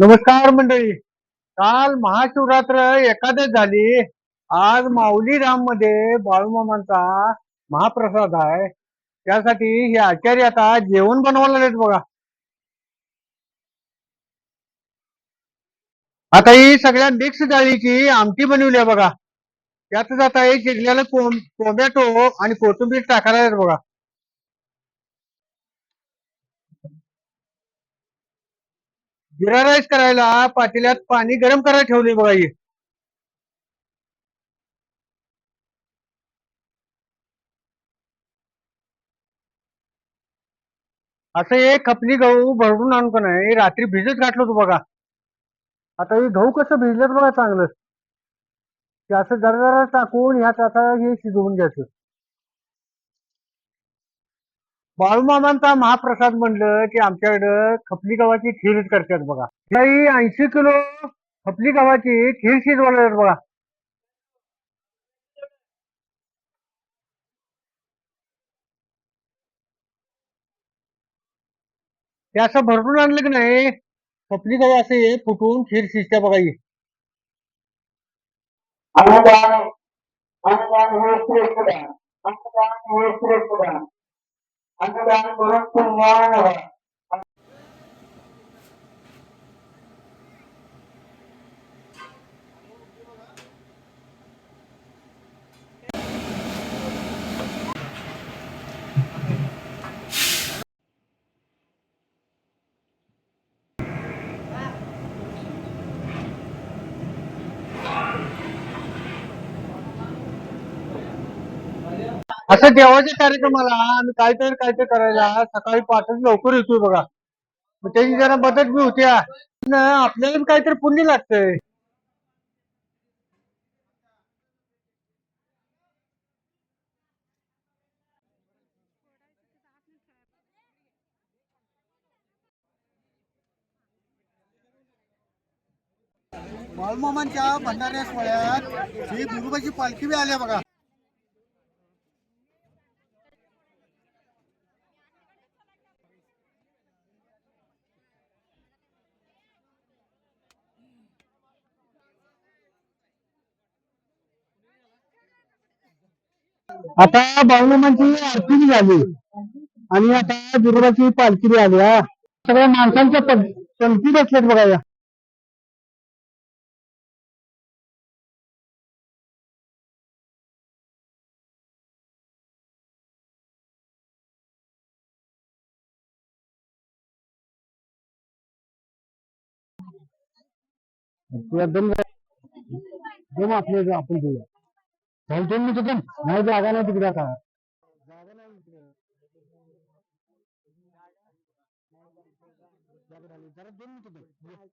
नमस्कार मंडळी. काल महाशिवरात्र एकादश झाली. आज माऊली राममध्ये बाळूमामांचा महाप्रसाद आहे. त्यासाठी हे आचार्य आता जेवण बनवायला लागलेत बघा. आता ही सगळ्या मिक्स डाळीची आमटी बनवली आहे बघा. त्यातच आता हे शिजलेलं कोम- टोमॅटो आणि कोथिंबीर टाकायला आहेत बघा. जिरा राईस करायला पातेल्यात पाणी गरम करायला ठेवले बघा ही. असं हे खपली गहू भरडून आणून का नाही रात्री भिजत घातलं होतं बघा. आता हे गहू कसं भिजलं बघा चांगलं. ते असं जरा जरा टाकून ह्यात आता हे शिजवून घ्यायचं. बाळूमामांचा महाप्रसाद म्हणलं की आमच्याकडं खपली गव्हाची खीरच करतात बघा. काही ऐंशी किलो खपली गव्हाची खीर शिजवणार बघा. ते असं भरपूर आणलं की नाही खपली गव्हा असे फुटून खीर शिजते बघा ही. अनुदान अनुदान हे श्रेष्ठदान असं देवाच्या कार्यक्रमाला आम्ही काहीतरी काहीतरी करायला सकाळी पाठवून लवकर येतो बघा. मग त्याची जरा मदत बी होत्या आपल्याला बी काहीतरी पुण्य लागतंय. बाळूमामांच्या भंडाऱ्या सोहळ्यात ही गुरुबाची पालखी बी आल्या बघा. आता बाळूमामांची आरती झाली आणि आता दुर्गाची पालखी आली हा. सगळ्या माणसांच्या पंक्ती बसल्यात बघायला एकदम आपण बोलूया दोन मिनिटं दम नाही जागा नाही तिकडे आता जागा नाही इकडे. जरा दोन मिनिटं.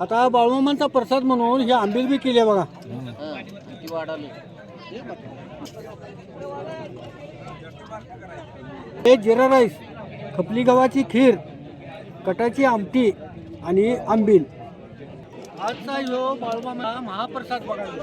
आता बाळूमामांचा प्रसाद म्हणून हे आंबील बी केले बघा हे जिरा राईस खपली गव्हाची खीर कटाची आमटी आणि आंबील. आजचा ह्यो बाळूमामा महाप्रसाद बघायला